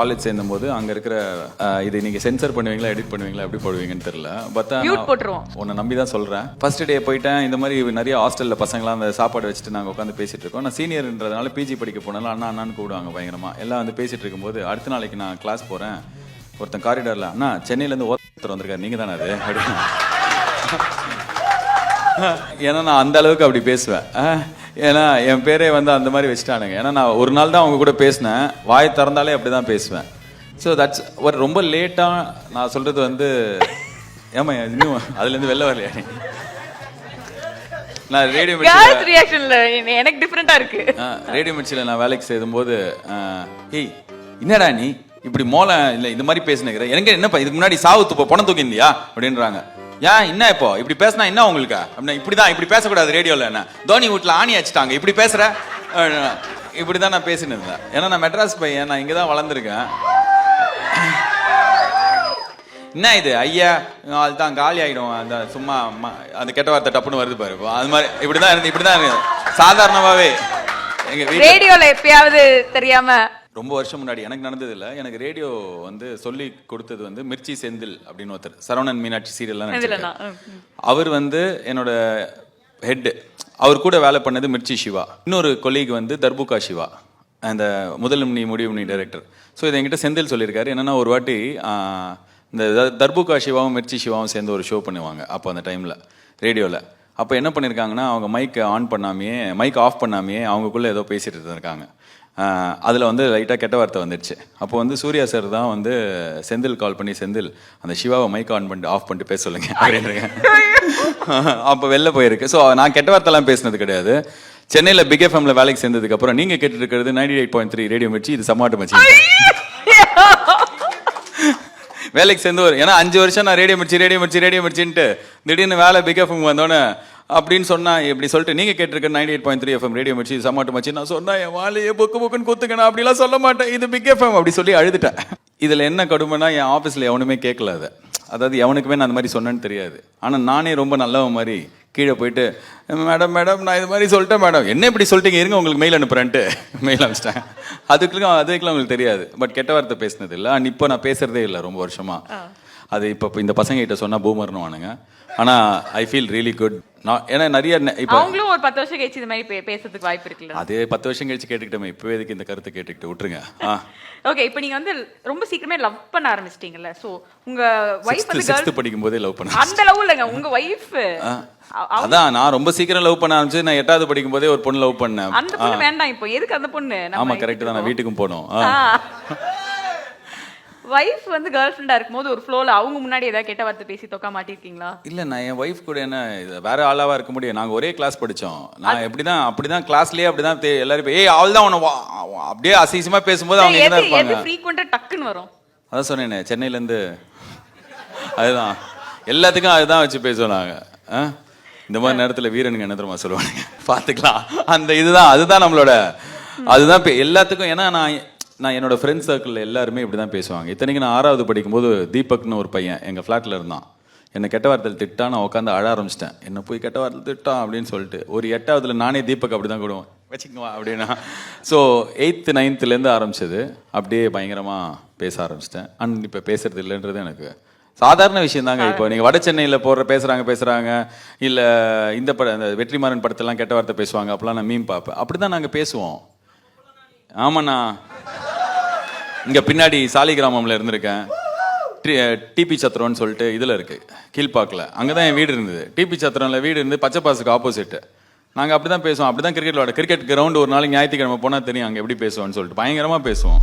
College சேர்ந்தபோது அங்கே இருக்கிற அஹ், இது நீங்கள் சென்சர் பண்ணுவீங்களா எடிட் பண்ணுவீங்களா எப்படி போடுவீங்கன்னு தெரியல. பட் மியூட் போட்டுருவோம். உன்னை நம்பி தான் சொல்கிறேன் ஃபர்ஸ்ட் டே போயிட்டேன். இந்த மாதிரி நிறைய ஹாஸ்டலில் பசங்களாம் அந்த சாப்பாடு வச்சுட்டு நாங்கள் உட்காந்து பேசிட்டு இருக்கோம். நான் சீனியர்ன்றதுனால பிஜி படிக்க போனாலும் அண்ணா அண்ணான்னு கூப்பிடுவாங்க பயங்கரமா. எல்லாம் வந்து பேசிட்டு இருக்கும்போது அடுத்த நாளைக்கு நான் கிளாஸ் போகிறேன் ஒருத்தன் காரிடாரில் அண்ணா சென்னையிலேருந்து ஒருத்தர் வந்திருக்காரு. நீங்கள் தானே அது? அப்படின்னு. ஏன்னா நான் அந்த அளவுக்கு அப்படி பேசுவேன். ஏன்னா என் பேரே வந்து அந்த மாதிரி வச்சுட்டானுங்க. ஏன்னா நான் ஒரு நாள் தான் அவங்க கூட பேசினேன். வாய் திறந்தாலே அப்படி தான் பேசுவேன். ஸோ தட்ஸ் ஒரு ரொம்ப லேட்டாக நான் சொல்றது வந்து ஏமா இன்னும் அதுலேருந்து வெளில வரலையா? நான் ரேடியோ ரியாக்ஷன்ல எனக்கு டிஃபரெண்டா இருக்கு. ரேடியோ மிர்ச்சியில் நான் வேலைக்கு செய்யும்போது ஏய் என்னடா நீ? இப்படி மோளை இல்லை இந்த மாதிரி பேசினுக்கிற. எனக்கு என்னப்பா இதுக்கு முன்னாடி சாவு துப்ப பணம் தூக்கிந்தியா அப்படின்றாங்க. ஏன் என்ன இப்போ? இப்படி பேசினா என்ன உங்களுக்கு? அப்படின்னா இப்படி தான் இப்படி பேசக்கூடாது ரேடியோவில் என்ன? தோனி வீட்டில் ஆணி அடிச்சிட்டாங்க இப்படி பேசுற? இப்படி தான் நான் பேசின்னு இருந்தேன். ஏன்னா நான் மெட்ராஸ் பையன் நான் இங்கே தான் வளர்ந்துருக்கேன். என்ன இது? ஐயா அதுதான் காலி ஆகிடும் அந்த சும்மா அந்த கெட்ட வார்த்தை டப்புன்னு வருது பாரு. அது மாதிரி இப்படிதான் இருந்து இப்படிதான் இருக்கு சாதாரணமாவே எங்க வீட்டுல ரேடியோல எப்பயாவது தெரியாம ரொம்ப வருஷம் முன்னாடி எனக்கு நடந்தது இல்ல எனக்கு ரேடியோ வந்து சொல்லி கொடுத்தது வந்து மிர்ச்சி செந்தில் அப்படின்னு ஒருத்தர். சரவணன் மீனாட்சி சீரியல்லாம். அவர் வந்து என்னோட ஹெட் அவர் கூட வேலை பண்ணது மிர்ச்சி சிவா. இன்னொரு கொலீக் வந்து தர்புகா சிவா அந்த முதலும் நீ முடிவு நீ டைரக்டர் ஸோ இதை என்கிட்ட செந்தில் சொல்லியிருக்காரு. என்னன்னா ஒரு வாட்டி இந்த தர்புகா சிவாவும் மிர்ச்சி சிவாவும் சேர்ந்து ஒரு ஷோ பண்ணுவாங்க அப்போ அந்த டைமில் ரேடியோவில் அப்போ என்ன பண்ணியிருக்காங்கன்னா அவங்க மைக்கை ஆன் பண்ணாமையே மைக் ஆஃப் பண்ணாமையே அவங்கக்குள்ளே ஏதோ பேசிட்டு இருந்திருக்காங்க. அதில் வந்து லைட்டாக கெட்ட வார்த்தை வந்துடுச்சு. அப்போ வந்து சூர்யா சார் தான் வந்து செந்தில் கால் பண்ணி செந்தில் அந்த சிவாவை மைக் ஆன் பண்ணிட்டு ஆஃப் பண்ணிட்டு பேச சொல்லுங்க அப்படின்றாங்க அப்போ வெளில போயிருக்கு. ஸோ நான் கெட்ட வார்த்தைலாம் பேசினது கிடையாது. சென்னையில் பிக் எஃப்எம்ல வேலைக்கு சேர்ந்ததுக்கு அப்புறம் நீங்க கேட்டுட்டு இருக்கிறது ninety eight point three radio Mirchi இது சமாட்டம் வச்சு வேலைக்கு சேர்ந்து ஒரு ஏன்னா அஞ்சு வருஷம் நான் radio Mirchi radio Mirchi radio மிர்ச்சின்ட்டு திடீர்னு வேலை பிக் எஃப்எம் வந்தோன்னே அப்படின்னு சொன்னா இப்படி சொல்லிட்டு நீங்க கேட்டிருக்க ninety eight point three FM radio Mirchi சமாட்டு மச்சி நான் சொன்னா என் வாழையே பொக்கு பொக்குன்னு குத்துக்கணும் அப்படிலாம் சொல்ல மாட்டேன். இது பிக் எஃப்எம் அப்படி சொல்லி அழுதுட்டேன். இதுல என்ன கடுமைனா என் ஆஃபீஸ்ல எவனுமே கேட்கல அதை. அதாவது எவனுக்குமே நான் அந்த மாதிரி சொன்னேன்னு தெரியாது. ஆனா நானே ரொம்ப நல்லவன் மாதிரி கீழே போயிட்டு மேடம் மேடம் நான் இது மாதிரி சொல்லிட்டேன் மேடம். என்ன இப்படி சொல்லிட்டீங்க? இருங்க உங்களுக்கு மெயில் அனுப்புறேன்ட்டு. மெயில் அனுப்பிச்சிட்டேன். அதுக்குலாம் அதுக்கெல்லாம் உங்களுக்கு தெரியாது. பட் கெட்ட வார்த்தை பேசினது இல்லை. அண்ட் இப்போ நான் பேசுறதே இல்லை ரொம்ப வருஷமா. அது இப்போ இந்த பசங்க கிட்ட சொன்னா பூமர்னு வானுங்க. ஆனா ஐ ஃபீல் ரியலி குட் நான் ஏன்னா நிறைய இப்போ அவங்களும் ஒரு பத்து வருஷம் கழிச்சு இது மாதிரி பேசுறதுக்கு வாய்ப்பு இருக்குல்ல. அதே பத்து வருஷம் கழிச்சு கேட்டுக்கிட்டோமே இப்போ எதுக்கு இந்த கருத்தை கேட்டுக்கிட்டு விட்டுருங்க. ஓகே இப்போ நீங்க வந்து ரொம்ப சீக்கிரமே லவ் பண்ண ஆரம்பிச்சிட்டீங்கல்ல சோ உங்க வைஃப் சிக்ஸ்த்து வந்து girl- படிக்கும் போதே லவ் பண்ணேன் அந்த லவ் இல்லைங்க உங்க ஆ. அதான் நான் ரொம்ப சீக்கிரம் லவ் பண்ண ஆரம்பிச்சு நான் எட்டாவது படிக்கும் போதே ஒரு பொண்ணு லவ் பண்ணேன். அந்த பொண்ணு வேண்டாம் இப்போ எதுக்கு அந்த பொண்ணு? ஆமா கரெக்ட் தான் நான் வீட்டுக்கும் போனோம். வைஃப் வந்து கேர்ள் ஃப்ரெண்டா இருக்கும்போது ஒரு ஃப்ளோல அவங்க முன்னாடி ஏதாவது கெட்ட வார்த்தை பேசி தொக்கா மாட்டிருக்கீங்களா? இல்ல நான் என் ஒய்ஃப் கூட என்ன இது வேற ஆளாவா இருக்க முடியும். நாங்க ஒரே கிளாஸ் படிச்சோம். நான் எப்படிதான் அப்படிதான் கிளாஸ்லயே அப்படிதான் தே- எல்லாரும் ஏய் அவள் தான் உன அப்படியே அசிசமா பேசும்போது அவங்க தான் எது இருப்பாங்க? எது ஃப்ரீக்வெண்டா டக்குன்னு வரும்? அதான் சொன்னேனே சென்னையில இருந்து அதுதான். எல்லாத்துக்கும் அதுதான் வச்சு பேசுவோம் நாங்க. ஆ? இந்த மாதிரி நேரத்துல வீரனுங்க என்ன தெரியுமா சொல்லுவானுங்க? பாத்துக்கலாம் அந்த இதுதான் அதுதான் நம்மளோட அதுதான் பே- எல்லாத்துக்கும் ஏன்னா நான் நான் என்னோட ஃப்ரெண்ட்ஸ் சர்க்கிளில் எல்லாருமே இப்படி தான் பேசுவாங்க. இத்தனைக்கு நான் ஆறாவது படிக்கும்போது தீபக்னு ஒரு பையன் எங்கள் ஃப்ளாட்டில் இருந்தான். என்னை கெட்ட வார்த்தையில் திட்டா நான் உட்காந்து அழ ஆரம்பிச்சிட்டேன். என்ன போய் கெட்ட வார்த்தை திட்டான் அப்படின்னு சொல்லிட்டு ஒரு எட்டாவதுல நானே தீபக் அப்படி தான் கூடுவேன். வச்சுக்குவா அப்படின்னா. ஸோ எயித்து நைன்த்துலேருந்து ஆரம்பிச்சது. அப்படியே பயங்கரமாக பேச ஆரம்பிச்சிட்டேன். அண்ட் இப்போ பேசுறது இல்லைன்றது எனக்கு சாதாரண விஷயம் தாங்க. இப்போ நீங்கள் வட சென்னையில் போடுற பேசுகிறாங்க பேசுகிறாங்க இல்லை இந்த பட இந்த வெற்றிமாறன் படத்தெல்லாம் கெட்ட வார்த்தை பேசுவாங்க. அப்போலாம் நான் மீன் பார்ப்பேன். அப்படி தான் நாங்கள் பேசுவோம். ஆமாண்ணா. இங்கே பின்னாடி சாலி சாலிகிராமம்ல இருந்திருக்கேன். டிபி சத்திரம்னு சொல்லிட்டு இதில் இருக்கு கீழ்பாக்கில். அங்கே தான் என் வீடு இருந்தது. டிபி சத்திரம்ல வீடு இருந்து பச்சை பாசுக்கு ஆப்போசிட்டு நாங்கள் அப்படி தான் பேசுவோம். அப்படி தான் கிரிக்கெட் விளாட கிரிக்கெட் கிரவுண்ட் ஒரு நாளைக்கு ஞாயிற்றுக்கிழமை போனால் தெரியும் அங்கே எப்படி பேசுவோம்னு சொல்லிட்டு. பயங்கரமாக பேசுவோம்.